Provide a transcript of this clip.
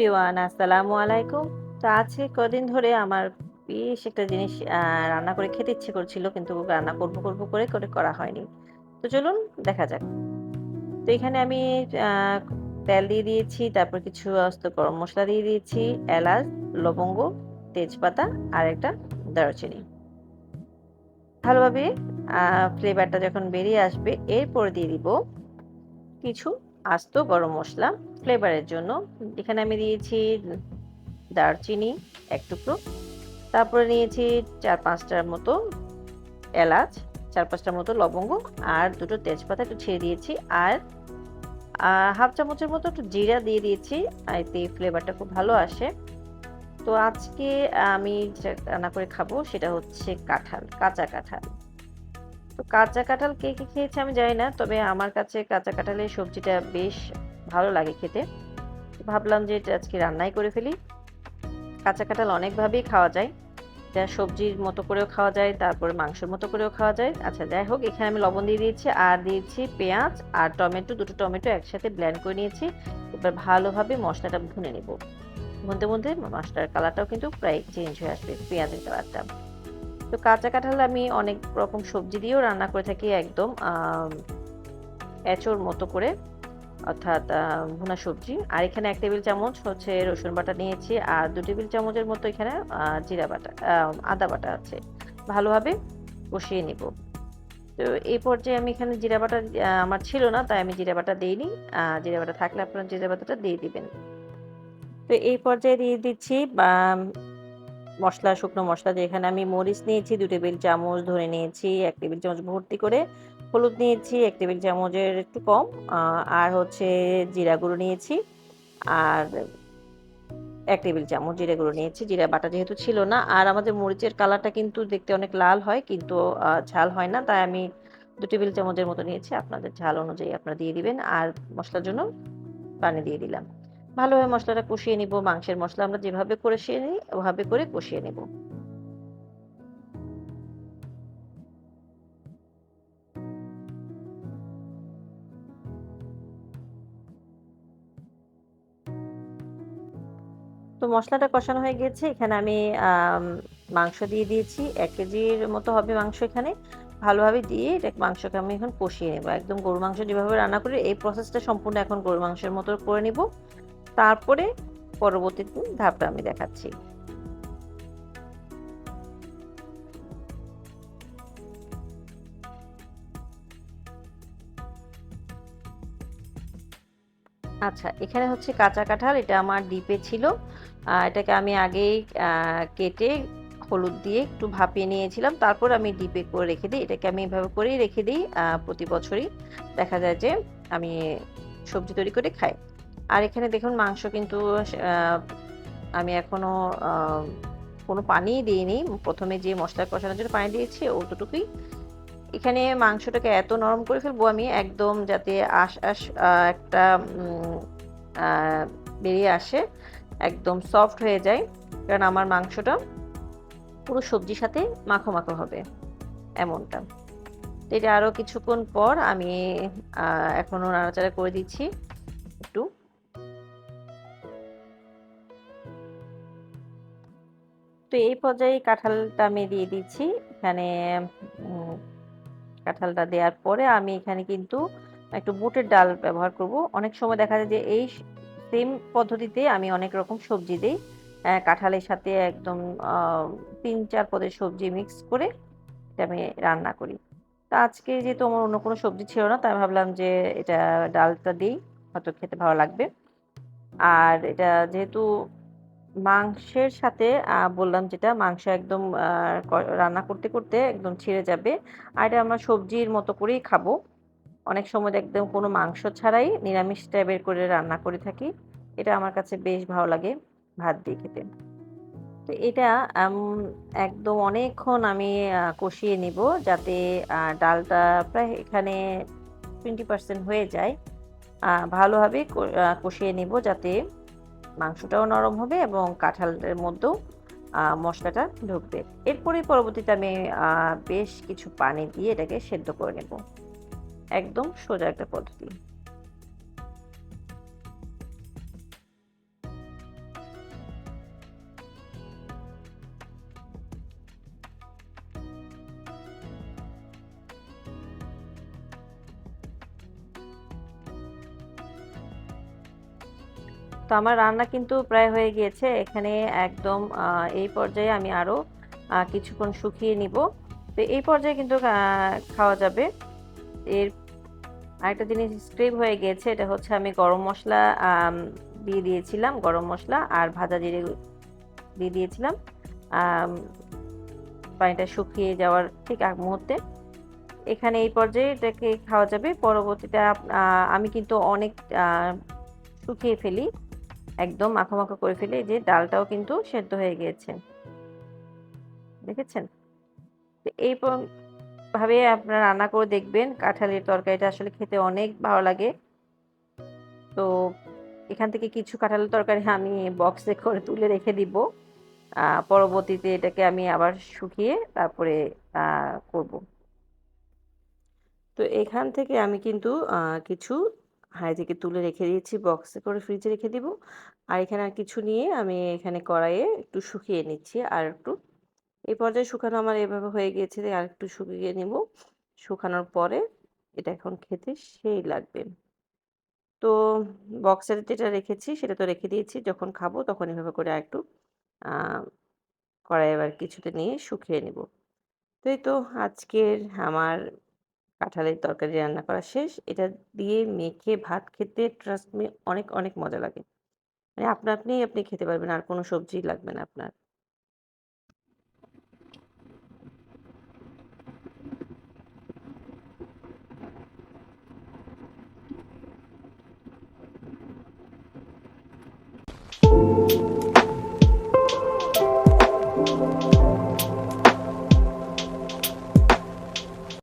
Everyone আসসালামু আলাইকুম। তো আজকে কদিন ধরে আমার বেশ একটা জিনিস রান্না করে খেতে ইচ্ছে করছিল কিন্তু রান্না করব, করব করে, করে করা হয়নি। তো চলুন দেখা যাক। তো এখানে আমি তেল দিয়ে দিয়েছি, তারপর কিছু আস্ত গরম মশলা দিয়ে দিয়েছি, এলাচ, লবঙ্গ, তেজপাতা আর একটা দারুচিনি। ভালোভাবে ফ্লেভারটা যখন বেরিয়ে আসবে এরপর দিয়ে দিব কিছু আস্ত গরম মশলা ফ্লেভারের জন্য। এখানে আমি দিয়েছি দারচিনি এক টুকরো। তারপরে নিয়েছি চার পাঁচটার মতো এলাচ, চার পাঁচটার মতো লবঙ্গ আর দুটো তেজপাতা একটু ছেড়ে দিয়েছি। আর হাফ চামচের মতো একটু জিরা দিয়ে দিয়েছি। এতে ফ্লেভারটা খুব ভালো আসে। তো আজকে আমি রান্না করে খাব সেটা হচ্ছে কাঁঠাল, কাঁচা কাঁঠাল। তো কাঁচা কাঁঠাল কে, কে খেয়েছে আমি জানি না। তবে আমার কাছে কাঁচা কাঁঠালের সবজিটা বেশ ভালো লাগে খেতে। ভাবলাম যে এটা আজকে রান্নাই করে ফেলি। কাঁচা কাঁঠাল অনেকভাবেই খাওয়া যায়। এটা সবজির মতো করেও খাওয়া যায়, তারপরে মাংসের মতো করেও খাওয়া যায়। আচ্ছা যাই হোক এখানে আমি লবণ দিয়ে দিয়েছি আর দিয়েছি পেঁয়াজ আর টমেটো, দুটো টমেটো একসাথে ব্লেন্ড করে নিয়েছি। এবার ভালোভাবে মশলাটা ভুনে নেব। ভুনতে, ভুনতে মশলার কালারটাও কিন্তু প্রায় চেঞ্জ হয়ে আসবে পেঁয়াজের কালারটা। তো কাঁচা কাঁঠাল আমি অনেক রকম সবজি দিয়েও রান্না করে থাকি একদম আ এঁচোড় মতো করে, অর্থাৎ ভুনা সবজি। আর এখানে এক টেবিল চামচ হচ্ছে রসুন বাটা নিয়েছি, আর দু টেবিল চামচের মতো এখানে জিরা বাটা আদা বাটা আছে। ভালোভাবে কষিয়ে নিব। তো এই পর্যায়ে আমি এখানে জিরা বাটা আমার ছিল না, তাই আমি জিরা বাটা দেইনি। জিরা বাটা থাকলে আপনারা জিরা বাটাটা দিয়ে দিবেন। তো এই পর্যায়ে দিয়ে দিচ্ছি বা মসলা, শুকনো মসলা যেখানে আমি মরিচ নিয়েছি দু টেবিল চামচ, ধরে নিয়েছি এক টেবিল চামচ ভর্তি করে, হলুদ নিয়েছি এক টেবিল চামচের একটু কম, আর হচ্ছে জিরা গুঁড়ো নিয়েছি। আর এক টেবিল চামচ জিরা গুঁড়ো নিয়েছি। জিরা বাটা যেহেতু ছিল না। আর আমাদের মরিচের কালারটা কিন্তু দেখতে অনেক লাল হয় কিন্তু ঝাল হয় না। তাই আমি ২ টেবিল চামচের মতো নিয়েছি। আপনাদের ঝাল অনুযায়ী আপনারা দিয়ে দিবেন। আর মশলার জন্য পানি দিয়ে দিলাম। ভালোভাবে মশলাটা কষিয়ে নিব। মাংসের মশলা আমরা যেভাবে কষিয়ে নিই, ওভাবে করে কষিয়ে নেব। তো মশলাটা কষানো হয়ে গেছে, এখানে আমি মাংস দিয়ে দিয়েছি। এক কেজির মতো হবে মাংস এখানে। ভালোভাবে দিয়ে এটা মাংসকে আমি এখন কষিয়ে নেব। একদম গরুর মাংস যেভাবে রান্না করি, এই প্রসেসটা সম্পূর্ণ এখন গরুর মাংসের মতো করে নিব। তারপরে পরবর্তী ধাপটা আমি দেখাচ্ছি। আচ্ছা, এখানে হচ্ছে কাঁচা কাঁঠাল। এটা আমার ডিপে ছিল। এটাকে আমি আগেই আ কেটে হলুদ দিয়ে একটু ভাপিয়ে নিয়েছিলাম। তারপর আমি ডিপে করে রেখে দিই। এটাকে আমি এভাবে করেই রেখে দিই প্রতি বছরই। দেখা যায় যে আমি সবজি তৈরি করে খাই। আর এখানে দেখুন মাংস কিন্তু আমি এখনও কোনো পানিই দিইনি। প্রথমে যে মসলা কষানোর জন্য পানি দিয়েছি অতটুকুই। এখানে মাংসটাকে এত নরম করে ফেলব আমি একদম যাতে আশ আশ একটা বেরিয়ে আসে। একদম সফট হয়ে যায়। কারণ আমার মাংসটা পুরো সবজির সাথে মাখো, মাখো হবে। এমনটা। এটা আরও কিছুক্ষণ পর আমি এখনও নাড়াচাড়া করে দিচ্ছি তো এই পর্যায়ে কাঁঠালটা আমি দিয়ে দিচ্ছি। এখানে কাঁঠালটা দেওয়ার পরে আমি এখানে কিন্তু একটু বুটের ডাল ব্যবহার করব। অনেক সময় দেখা যায় যে এই সেম পদ্ধতিতে আমি অনেক রকম সবজি দিই কাঁঠালের সাথে একদম তিন ৩-৪ পদের সবজি মিক্স করে এটা আমি রান্না করি। তো আজকে যেহেতু আমার অন্য কোনো সবজি ছিল না, তাই ভাবলাম যে এটা ডালটা দিই, হয়তো খেতে ভালো লাগবে। আর এটা যেহেতু মাংসের সাথে বললাম যেটা মাংস একদম রান্না করতে, করতে একদম ছিঁড়ে যাবে। আর এটা আমরা সবজির মতো করেই খাব। অনেক সময় একদম কোনো মাংস ছাড়াই নিরামিষ টাইপের করে রান্না করে থাকি। এটা আমার কাছে বেশ ভালো লাগে ভাত দিয়ে খেতে। তো এটা একদম অনেকক্ষণ আমি কষিয়ে নিব যাতে ডালটা প্রায় এখানে 20% হয়ে যায়। ভালোভাবে কষিয়ে নিব যাতে মাংসটাও নরম হবে এবং কাঁঠালের মধ্যেও মশলাটা ঢুকবে। এরপরে পরবর্তীতে আমি বেশ কিছু পানি দিয়ে এটাকে সেদ্ধ করে নেব। একদম সোজা একটা পদ্ধতি। তো আমার রান্না কিন্তু প্রায় হয়ে গিয়েছে। এখানে একদম এই পর্যায়ে আমি আরও কিছুক্ষণ শুকিয়ে নিব। তো এই পর্যায়ে কিন্তু খাওয়া যাবে। এর আরেকটা জিনিস স্ক্রিপ হয়ে গিয়েছে, এটা হচ্ছে আমি গরম মশলা দিয়ে দিয়েছিলাম, গরম মশলা আর ভাজা জিরে দিয়ে দিয়েছিলাম। পানিটা শুকিয়ে যাওয়ার ঠিক আগ মুহূর্তে। এখানে এই পর্যায়ে এটাকে খাওয়া যাবে। পরবর্তীতে আমি কিন্তু অনেক শুকিয়ে ফেলি। একদম মাখো মাখো করে ফেলে যে ডালটাও কিন্তু সেদ্ধ হয়ে গিয়েছে। দেখেছেন? এই ভাবে আপনারা রান্না করে দেখবেন, কাঁঠালের তরকারিটা আসলে খেতে অনেক ভালো লাগে। তো এখান থেকে কিছু কাঁঠালের তরকারি আমি বক্সে করে তুলে রেখে দিব। পরবর্তীতে এটাকে আমি আবার শুকিয়ে তারপরে করব। তো এখান থেকে আমি কিন্তু কিছু হাঁড়ি থেকে তুলে রেখে দিয়েছি বক্সে করে ফ্রিজে রেখে দিব। আর এখানে আর কিছু নিয়ে আমি এখানে কড়াইয়ে একটু শুকিয়ে নিচ্ছি আর একটু। এই পর্যায়ে শুকানো আমার এভাবে হয়ে গিয়েছে আর একটু শুকিয়ে নিব। শুকানোর পরে এটা এখন খেতে সেই লাগবে। তো বক্সের যেটা রেখেছি সেটা তো রেখে দিয়েছি। যখন খাব তখন এভাবে করে একটু কড়াই এবার কিছুতে নিয়ে শুকিয়ে নিব। তো এই তো আজকের আমার কাঁঠালের তরকারি রান্না করা শেষ। এটা দিয়ে মেখে, ভাত খেতে ট্রাস্ট মি অনেক অনেক মজা লাগে। মানে আপনা আপনিই আপনি খেতে পারবেন, আর কোনো সবজি লাগবে না আপনার।